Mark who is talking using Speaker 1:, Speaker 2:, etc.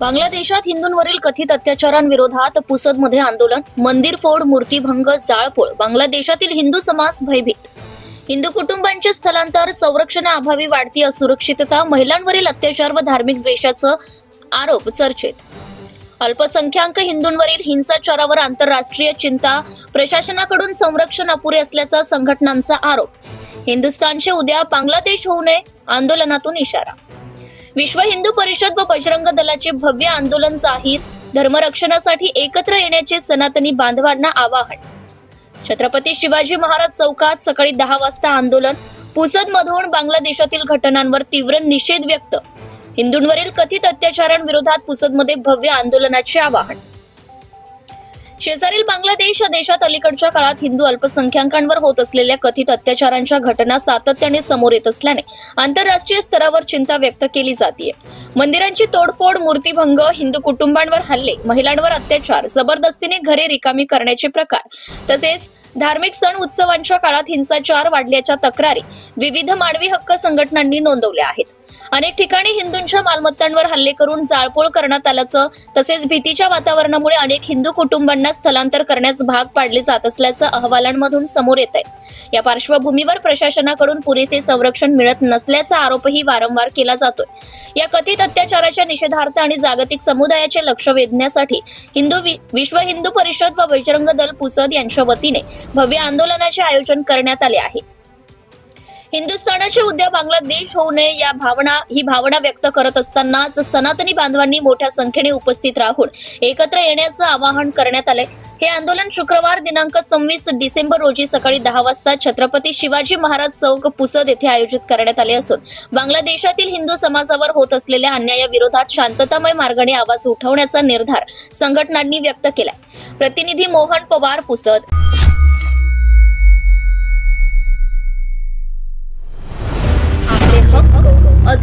Speaker 1: बांगलादेशात हिंदूंवरील कथित अत्याचारांविरोधात पुसदमध्ये आंदोलन मंदिर फोड मूर्तीभंग जाळपोळ बांगलादेशातील हिंदू समाज भयभीत. हिंदू कुटुंबांचे स्थलांतर संरक्षणाअभावी वाढती असुरक्षितता महिलांवरील अत्याचार व धार्मिक द्वेषाचं आरोप चर्चेत. अल्पसंख्याक हिंदूंवरील हिंसाचारावर आंतरराष्ट्रीय चिंता प्रशासनाकडून संरक्षण अपुरे असल्याचा संघटनांचा आरोप. हिंदुस्थानचे उद्या बांगलादेश होऊ नये आंदोलनातून इशारा विश्व हिंदू परिषद व बजरंग दलाचे भव्य आंदोलन जाहीर धर्मरक्षणासाठी एकत्र येण्याचे सनातनी बांधवांना आवाहन. छत्रपती शिवाजी महाराज चौकात सकाळी दहा वाजता आंदोलन पुसद मधून बांगलादेशातील घटनांवर तीव्र निषेध व्यक्त. हिंदूंवरील कथित अत्याचारांविरोधात पुसदमध्ये भव्य आंदोलनाचे आवाहन. शेजारील बांगलादेश या देशात अलीकडच्या काळात हिंदू अल्पसंख्याकांवर होत असलेल्या कथित अत्याचारांच्या घटना सातत्याने समोर येत असल्याने आंतरराष्ट्रीय स्तरावर चिंता व्यक्त केली जाते मंदिरांची तोडफोड मूर्तीभंग हिंदू कुटुंबांवर हल्ले महिलांवर अत्याचार जबरदस्तीने घरे रिकामी करण्याचे प्रकार तसेच धार्मिक सण उत्सवांच्या काळात हिंसाचार वाढल्याच्या तक्रारी विविध मानवी हक्क संघटनांनी नोंदवल्या आहेत. अनेक ठिकाणी हिंदूंच्या मालमत्तांवर हल्ले करून जाळपोळ करण्यात आल्याचं तसेच भीतीच्या वातावरणामुळे अनेक हिंदू कुटुंबांना स्थलांतर करण्यास भाग पाडले जात असल्याचं अहवालांमधून समोर येत आहे या पार्श्वभूमीवर प्रशासनाकडून पुरेसे संरक्षण मिळत नसल्याचा आरोपही वारंवार केला जातोय. या कथित अत्याचाराच्या निषेधार्थ आणि जागतिक समुदायाचे लक्ष वेधण्यासाठी हिंदू वि- विश्व हिंदू परिषद व बजरंग दल पुसद यांच्या वतीने भव्य आंदोलनाचे आयोजन करण्यात आले आहे. हिंदुस्थानाचे उद्या बांगलादेश होऊ नये या भावना ही भावना व्यक्त करत असतानाच सनातनी बांधवांनी मोठ्या संख्येने उपस्थित राहून एकत्र येण्याचं आवाहन करण्यात आलंय. हे आंदोलन शुक्रवार दिनांक सव्वीस डिसेंबर रोजी सकाळी दहा वाजता छत्रपती शिवाजी महाराज चौक पुसद येथे आयोजित करण्यात आले असून बांगलादेशातील हिंदू समाजावर होत असलेल्या अन्यायाविरोधात शांततामय मार्गाने आवाज उठवण्याचा निर्धार संघटनांनी व्यक्त केला प्रतिनिधी मोहन पवार पुसद